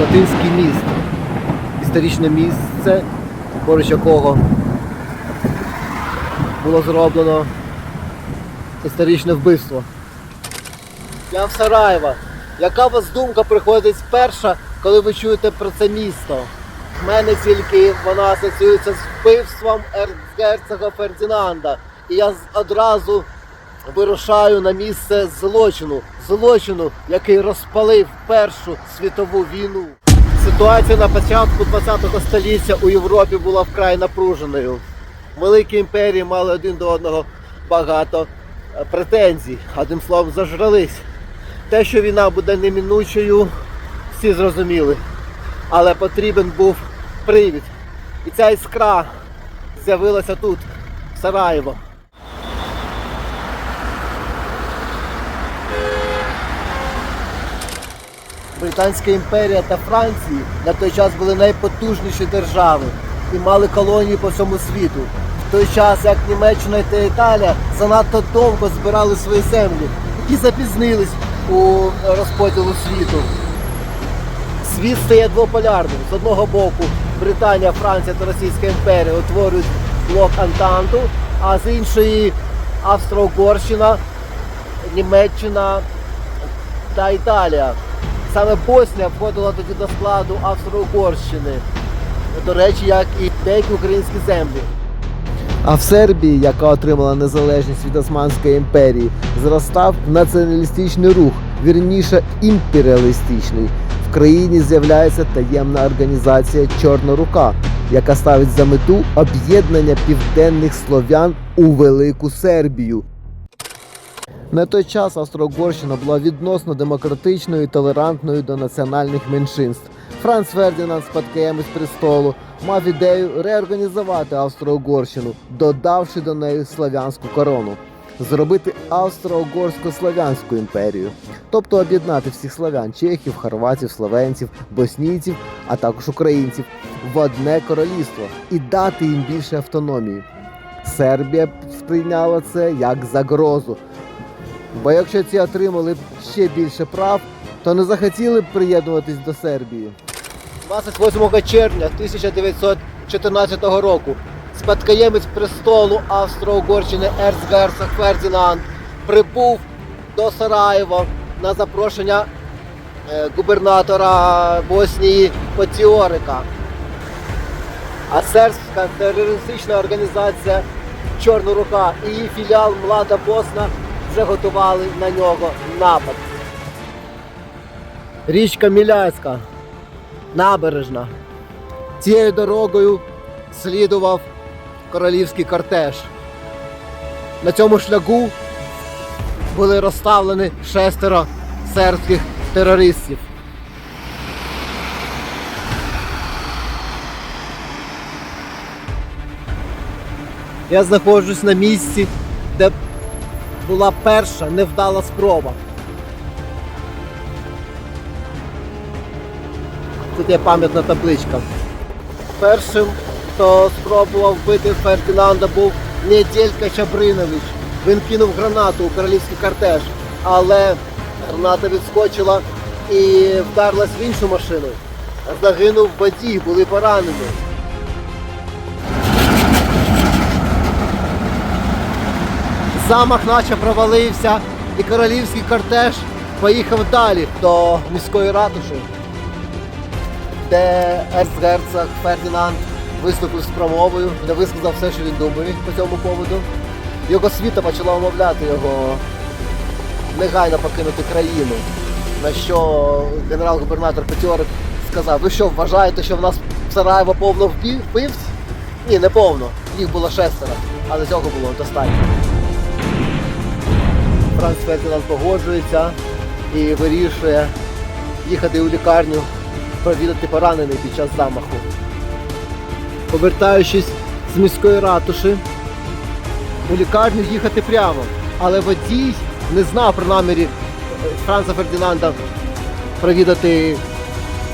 Хотинський міст. Історичне місце, поруч якого було зроблено історичне вбивство. Я в Сараєва. Яка у вас думка приходить перша, коли ви чуєте про це місто? В мене тільки вона асоціюється з вбивством ерцгерцога Фердінанда. І я одразу вирушаю на місце злочину. Злочину, який розпалив Першу світову війну. Ситуація на початку ХХ століття у Європі була вкрай напруженою. Великі імперії мали один до одного багато е, претензій, одним словом, зажрались. Те, що війна буде неминучою, всі зрозуміли. Але потрібен був привід. І ця іскра з'явилася тут, в Сараєво. Британська імперія та Франції на той час були найпотужніші держави і мали колонії по всьому світу. В той час, як Німеччина та Італія занадто довго збирали свої землі і запізнились у розподілу світу. Світ стає двополярним. З одного боку Британія, Франція та Російська імперія утворюють блок Антанту, а з іншої Австро-Угорщина, Німеччина та Італія. Саме Боснія входила тоді до складу Австро-Угорщини. До речі, як і деякі українські землі. А в Сербії, яка отримала незалежність від Османської імперії, зростав націоналістичний рух, вірніше імперіалістичний. В країні з'являється таємна організація Чорна рука, яка ставить за мету об'єднання південних слов'ян у велику Сербію. На той час Австро-Угорщина була відносно демократичною і толерантною до національних меншинств. Франц Фердінанд, спадкоємець престолу, мав ідею реорганізувати Австро-Угорщину, додавши до неї славянську корону, зробити Австро-Угорсько-Славянську імперію, тобто об'єднати всіх славян чехів, хорватів, словенців, боснійців, а також українців в одне королівство і дати їм більше автономії. Сербія сприйняла це як загрозу, Бо якщо ці отримали б ще більше прав, то не захотіли б приєднуватись до Сербії. 28 червня 1914 року спадкоємець престолу Австро-Угорщини Ерцгерцог Фердінанд прибув до Сараєва на запрошення е, губернатора Боснії Поціорика. А сербська терористична організація Чорна рука і її філіал Млада Босна вже готували на нього напад. Річка Міляська, набережна. Цією дорогою слідував королівський кортеж. На цьому шляху були розставлені шестеро сербських терористів. Я знаходжусь на місці, де була перша невдала спроба. Тут є пам'ятна табличка. Першим, хто спробував вбити Фердинанда, був Неділька Чабринович. Він кинув гранату у королівський кортеж, але граната відскочила і вдарилась в іншу машину. Загинув водій, були поранені. Замах наче провалився, і королівський кортеж поїхав далі до міської ратуші, де ерцгерцог Фердінанд виступив з промовою, де висказав все, що він думає по цьому поводу. Його світа почала умовляти його негайно покинути країну. На що генерал-губернатор Петьорик сказав, ви що вважаєте, що в нас Сараєво повно вбив- вбивць? Ні, не повно. Їх було шестеро, але цього було достатньо. Франц Фердинанд погоджується і вирішує їхати у лікарню, провідати поранений під час замаху. Повертаючись з міської ратуші, у лікарню їхати прямо. Але водій не знав про намірі Франца Фердинанда провідати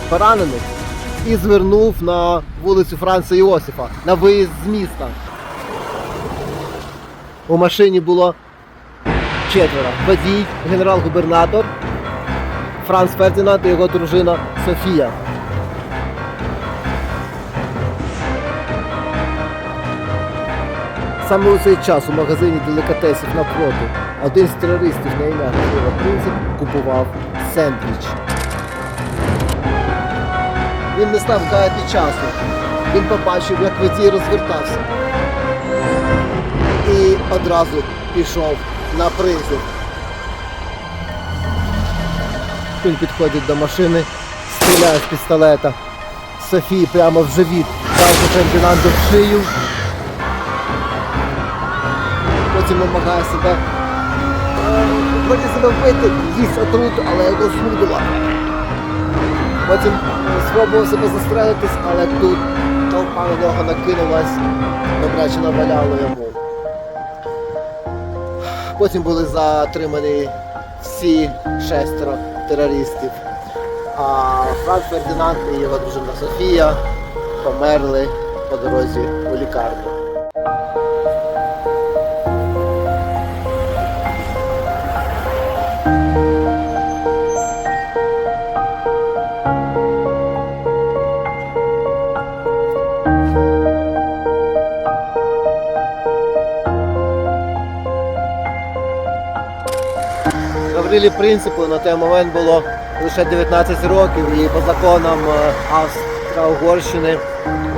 поранених і звернув на вулицю Франца Іосифа на виїзд з міста. У машині було четверо. Водій, генерал-губернатор, Франц Фердінанд і його дружина Софія. Саме у цей час у магазині делікатесів напроти один з терористів на ім'я Грива Принцип купував сендвіч. Він не став гаяти часу. Він побачив, як водій розвертався. І одразу пішов на принцип. Він підходить до машини, стріляє з пістолета. Софії прямо в живіт, дав Фердинанду в шию. Потім намагає себе е, вроді себе вбити, їсть отруту, але його знудило. Потім спробував себе застрелитись, але тут толпа на нього накинулась, добряче наваляло йому. Потім були затримані всі шестеро терористів. А Франк Фердинанд і його дружина Софія померли по дорозі у лікарню. Гаврилі Принципу на той момент було лише 19 років і по законам е, Австро-Угорщини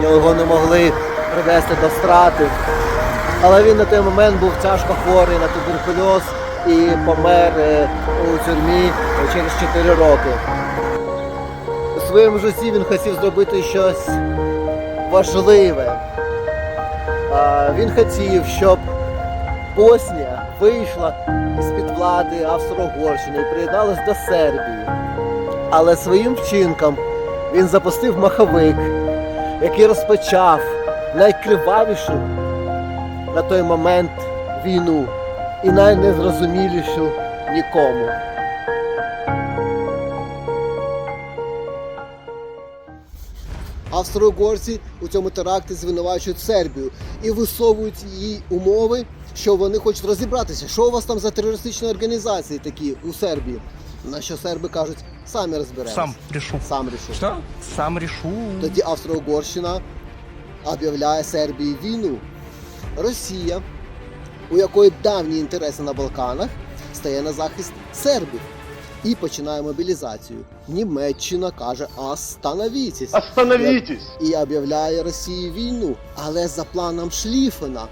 його не могли привести до страти. Але він на той момент був тяжко хворий на туберкульоз і помер е, у тюрмі через 4 роки. У своєму житті він хотів зробити щось важливе. Він хотів, щоб Боснія вийшла з-під влади Австро-Угорщини і приєдналась до Сербії. Але своїм вчинком він запустив маховик, який розпочав найкривавішу на той момент війну і найнезрозумілішу нікому. Австро-угорці у цьому теракті звинувачують Сербію і висовують їй умови, що вони хочуть розібратися, що у вас там за терористичні організації такі у Сербії. На що серби кажуть, самі розберемося. Сам решу. Сам рішив. Что? Сам решу. Тоді Австро-Угорщина об'являє Сербії війну. Росія, у якої давні інтереси на Балканах, стає на захист сербів і починає мобілізацію. Німеччина каже «Остановітесь!» Остановитесь! і об'являє Росії війну, але за планом Шліфена.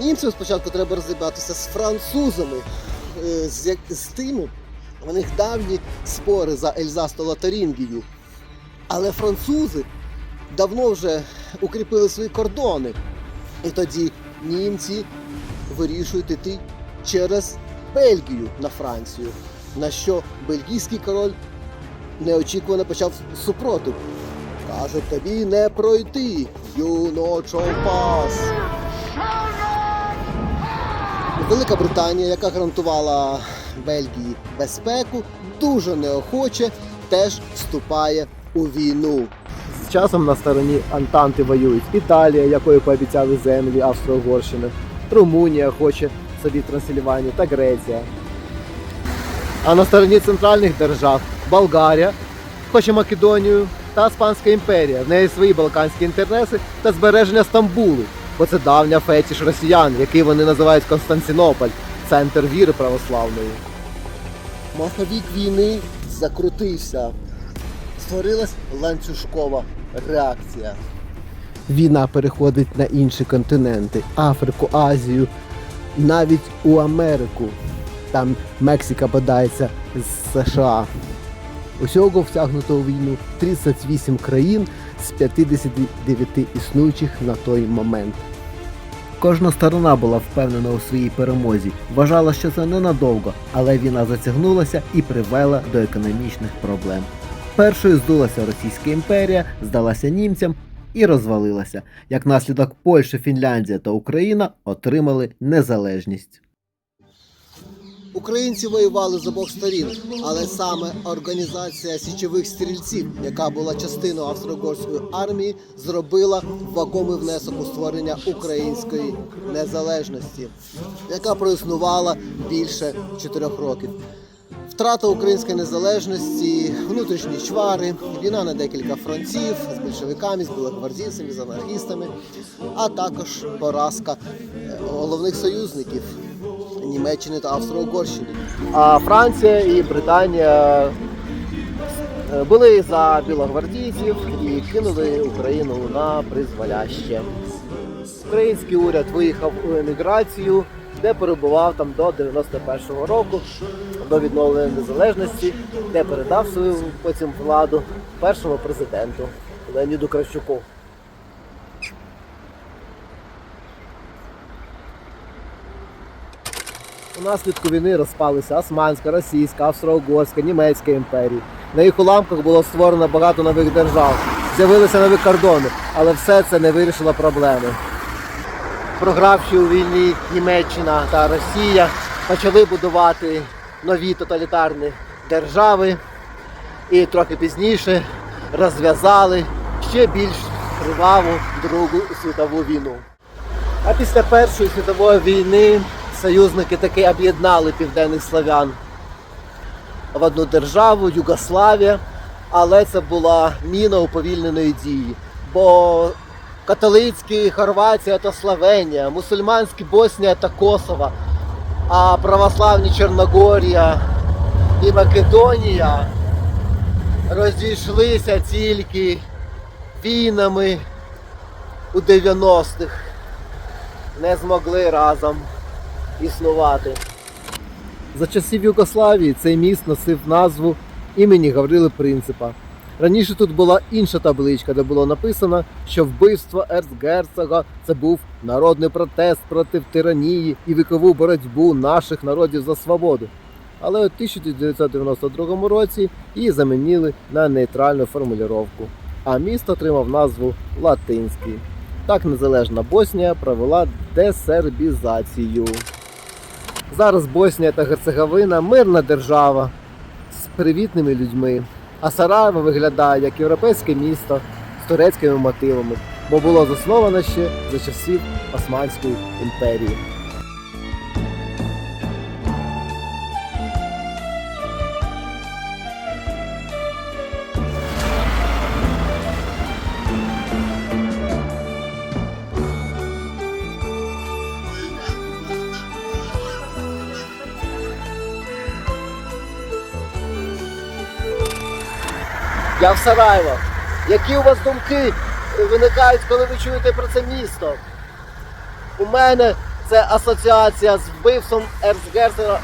Німцям спочатку треба розібратися з французами, е, з, як- з тими. У них давні спори за Ельзас та Лотарингію. Але французи давно вже укріпили свої кордони. І тоді німці вирішують іти через Бельгію на Францію. На що бельгійський король неочікувано почав супротив. Каже, тобі не пройти, юночо пас. Велика Британія, яка гарантувала Бельгії безпеку, дуже неохоче теж вступає у війну. З часом на стороні Антанти воюють Італія, якої пообіцяли землі Австро-Угорщини, Румунія хоче собі Трансильванію та Греція. А на стороні центральних держав Болгарія хоче Македонію та Іспанська імперія. В неї свої балканські інтереси та збереження Стамбулу, бо це давня фетіш росіян, який вони називають Константинополь, центр віри православної. Маховік війни закрутився. Створилась ланцюжкова реакція. Війна переходить на інші континенти Африку, Азію, навіть у Америку. Там Мексика бодається з США. Усього втягнуто у війну 38 країн з 59 існуючих на той момент. Кожна сторона була впевнена у своїй перемозі, вважала, що це ненадовго, але війна затягнулася і привела до економічних проблем. Першою здулася Російська імперія, здалася німцям і розвалилася. Як наслідок Польща, Фінляндія та Україна отримали незалежність. Українці воювали з обох сторін, але саме організація січових стрільців, яка була частиною австро-угорської армії, зробила вагомий внесок у створення української незалежності, яка проіснувала більше чотирьох років. Втрата української незалежності, внутрішні чвари, війна на декілька фронтів з більшовиками, з білогвардійцями, з анархістами, а також поразка е, головних союзників Німеччини та Австро-Угорщини. А Франція і Британія е, були за білогвардійців і кинули Україну на призволяще. Український уряд виїхав у еміграцію, де перебував там до 91-го року, до відновлення незалежності, де передав свою потім владу першому президенту Леоніду Кравчуку. Унаслідку війни розпалися Османська, Російська, Австро-Угорська, Німецька імперії. На їх уламках було створено багато нових держав, з'явилися нові кордони, але все це не вирішило проблеми. Програвши у війні Німеччина та Росія, почали будувати нові тоталітарні держави і трохи пізніше розв'язали ще більш криваву Другу світову війну. А після Першої світової війни союзники таки об'єднали південних славян в одну державу Югославія, але це була міна уповільненої дії. Бо католицькі Хорватія та Словенія, мусульманські Боснія та Косово, а православні Чорногорія і Македонія розійшлися тільки війнами у 90-х не змогли разом існувати. За часів Югославії цей міст носив назву імені Гаврили Принципа. Раніше тут була інша табличка, де було написано, що вбивство ерцгерцога це був народний протест проти тиранії і вікову боротьбу наших народів за свободу. Але у 1992 році її замінили на нейтральну формулювання, а місто отримав назву Латинський. Так незалежна Боснія провела десербізацію. Зараз Боснія та Герцеговина мирна держава з привітними людьми. А Сараєво виглядає як європейське місто з турецькими мотивами, бо було засновано ще за часів Османської імперії. Я в Сараєво. Які у вас думки виникають, коли ви чуєте про це місто? У мене це асоціація з вбивством Ерцгерцога